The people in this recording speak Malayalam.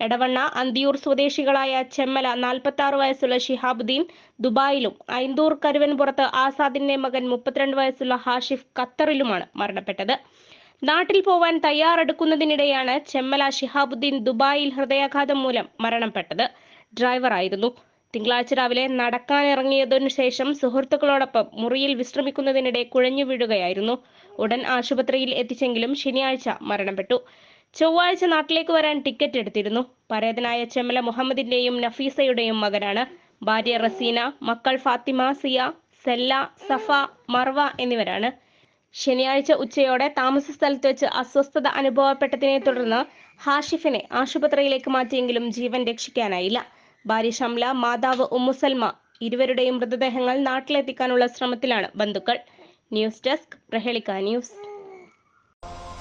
Edavanna Anthiyur സ്വദേശികളായ ചെമ്മല നാൽപ്പത്തി ആറ് വയസ്സുള്ള ഷിഹാബുദ്ദീൻ ദുബായിലും ഐന്തൂർ കരുവൻപുറത്ത് ആസാദിന്റെ മകൻ മുപ്പത്തിരണ്ട് വയസ്സുള്ള ഹാഷിഫ് ഖത്തറിലുമാണ് മരണപ്പെട്ടത്. നാട്ടിൽ പോവാൻ തയ്യാറെടുക്കുന്നതിനിടെയാണ് ചെമ്മല ഷിഹാബുദ്ദീൻ ദുബായിൽ ഹൃദയാഘാതം മൂലം മരണപ്പെട്ടത്. ഡ്രൈവറായിരുന്നു തിങ്കളാഴ്ച രാവിലെ നടക്കാനിറങ്ങിയതിനു ശേഷം സുഹൃത്തുക്കളോടൊപ്പം മുറിയിൽ വിശ്രമിക്കുന്നതിനിടെ കുഴഞ്ഞു വീഴുകയായിരുന്നു. ഉടൻ ആശുപത്രിയിൽ എത്തിച്ചെങ്കിലും ശനിയാഴ്ച മരണപ്പെട്ടു. ചൊവ്വാഴ്ച നാട്ടിലേക്ക് വരാൻ ടിക്കറ്റ് എടുത്തിരുന്നു. പരേതനായ ചെമ്മല മുഹമ്മദിന്റെയും നഫീസയുടെയും മകനാണ്. ഭാര്യ റസീന മക്കൾ ഫാത്തിമ സിയ സെല്ല സഫ മർവ എന്നിവരാണ്. ശനിയാഴ്ച ഉച്ചയോടെ താമസ സ്ഥലത്ത് വെച്ച് അസ്വസ്ഥത അനുഭവപ്പെട്ടതിനെ തുടർന്ന് ഹാഷിഫിനെ ആശുപത്രിയിലേക്ക് മാറ്റിയെങ്കിലും ജീവൻ രക്ഷിക്കാനായില്ല. ഭാര്യ ഷംല മാതാവ് ഉമ്മുസൽമ ഇരുവരുടെയും മൃതദേഹങ്ങൾ നാട്ടിലെത്തിക്കാനുള്ള ശ്രമത്തിലാണ് ബന്ധുക്കൾ. News desk Prahelika news.